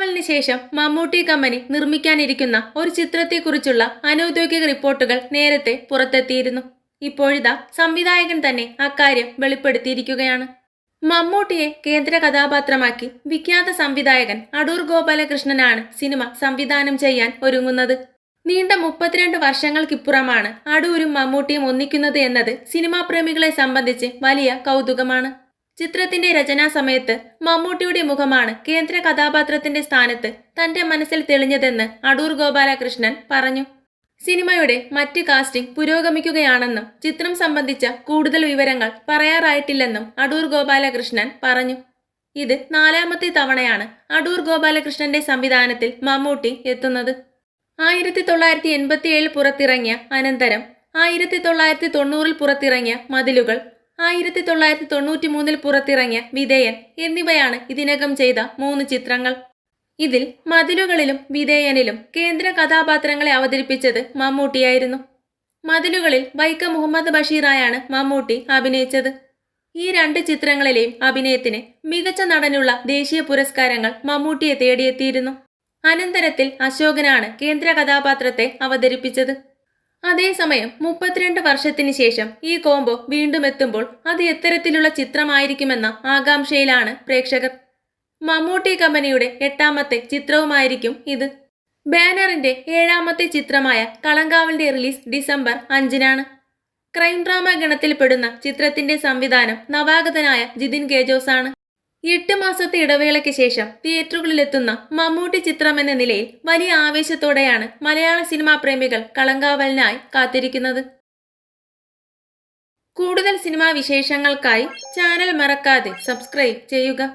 കളങ്കാവലിന് ശേഷം മമ്മൂട്ടി കമ്പനി നിർമ്മിക്കാനിരിക്കുന്ന ഒരു ചിത്രത്തെക്കുറിച്ചുള്ള അനൗദ്യോഗിക റിപ്പോർട്ടുകൾ നേരത്തെ പുറത്തെത്തിയിരുന്നു. ഇപ്പോഴിതാ സംവിധായകൻ തന്നെ അക്കാര്യം വെളിപ്പെടുത്തിയിരിക്കുകയാണ്. മമ്മൂട്ടിയെ കേന്ദ്ര കഥാപാത്രമാക്കി വിഖ്യാത സംവിധായകൻ അടൂർ ഗോപാലകൃഷ്ണനാണ് സിനിമ സംവിധാനം ചെയ്യാൻ ഒരുങ്ങുന്നത്. നീണ്ട മുപ്പത്തിരണ്ട് വർഷങ്ങൾക്കിപ്പുറമാണ് അടൂരും മമ്മൂട്ടിയും ഒന്നിക്കുന്നത് എന്നത് സിനിമാപ്രേമികളെ സംബന്ധിച്ച് വലിയ കൗതുകമാണ്. ചിത്രത്തിന്റെ രചനാ സമയത്ത് മമ്മൂട്ടിയുടെ മുഖമാണ് കേന്ദ്ര കഥാപാത്രത്തിന്റെ സ്ഥാനത്ത് തന്റെ മനസ്സിൽ തെളിഞ്ഞതെന്ന് അടൂർ ഗോപാലകൃഷ്ണൻ പറഞ്ഞു. സിനിമയുടെ മറ്റ് കാസ്റ്റിംഗ് പുരോഗമിക്കുകയാണെന്നും ചിത്രം സംബന്ധിച്ച കൂടുതൽ വിവരങ്ങൾ പറയാറായിട്ടില്ലെന്നും അടൂർ ഗോപാലകൃഷ്ണൻ പറഞ്ഞു. ഇത് നാലാമത്തെ തവണയാണ് അടൂർ ഗോപാലകൃഷ്ണന്റെ സംവിധാനത്തിൽ മമ്മൂട്ടി എത്തുന്നത്. ആയിരത്തി തൊള്ളായിരത്തി എൺപത്തിയേഴിൽ പുറത്തിറങ്ങിയ അനന്തരം ആയിരത്തി തൊള്ളായിരത്തി തൊണ്ണൂറിൽ പുറത്തിറങ്ങിയ മതിലുകൾ ആയിരത്തി തൊള്ളായിരത്തി തൊണ്ണൂറ്റി മൂന്നിൽ പുറത്തിറങ്ങിയ വിധേയൻ എന്നിവയാണ് ഇതിനകം ചെയ്ത മൂന്ന് ചിത്രങ്ങൾ. ഇതിൽ മതിലുകളിലും വിധേയനിലും കേന്ദ്ര കഥാപാത്രങ്ങളെ അവതരിപ്പിച്ചത് മമ്മൂട്ടിയായിരുന്നു. മതിലുകളിൽ വൈക്കം മുഹമ്മദ് ബഷീറായാണ് മമ്മൂട്ടി അഭിനയിച്ചത്. ഈ രണ്ട് ചിത്രങ്ങളിലെയും അഭിനയത്തിന് മികച്ച നടനുള്ള ദേശീയ പുരസ്കാരങ്ങൾ മമ്മൂട്ടിയെ തേടിയെത്തിയിരുന്നു. അനന്തരത്തിൽ അശോകനാണ് കേന്ദ്ര കഥാപാത്രത്തെ അവതരിപ്പിച്ചത്. അതേസമയം മുപ്പത്തിരണ്ട് വർഷത്തിന് ശേഷം ഈ കോംബോ വീണ്ടും എത്തുമ്പോൾ അത് എത്തരത്തിലുള്ള ചിത്രമായിരിക്കുമെന്ന ആകാംക്ഷയിലാണ് പ്രേക്ഷകർ. മമ്മൂട്ടി കമ്പനിയുടെ എട്ടാമത്തെ ചിത്രവുമായിരിക്കും ഇത്. ബാനറിന്റെ ഏഴാമത്തെ ചിത്രമായ കളങ്കാവലിന്റെ റിലീസ് ഡിസംബർ അഞ്ചിനാണ്. ക്രൈം ഡ്രാമ ഗണത്തിൽപ്പെടുന്ന ചിത്രത്തിന്റെ സംവിധാനം നവാഗതനായ ജിതിൻ ഗേജോസ് ആണ് എട്ട് മാസത്തെ ഇടവേളയ്ക്ക് ശേഷം തിയേറ്ററുകളിലെത്തുന്ന മമ്മൂട്ടി ചിത്രം എന്ന നിലയിൽ വലിയ ആവേശത്തോടെയാണ് മലയാള സിനിമാ പ്രേമികൾ കളങ്കാവലിനായി കാത്തിരിക്കുന്നത്. കൂടുതൽ സിനിമാ വിശേഷങ്ങൾക്കായി ചാനൽ മറക്കാതെ സബ്സ്ക്രൈബ് ചെയ്യുക.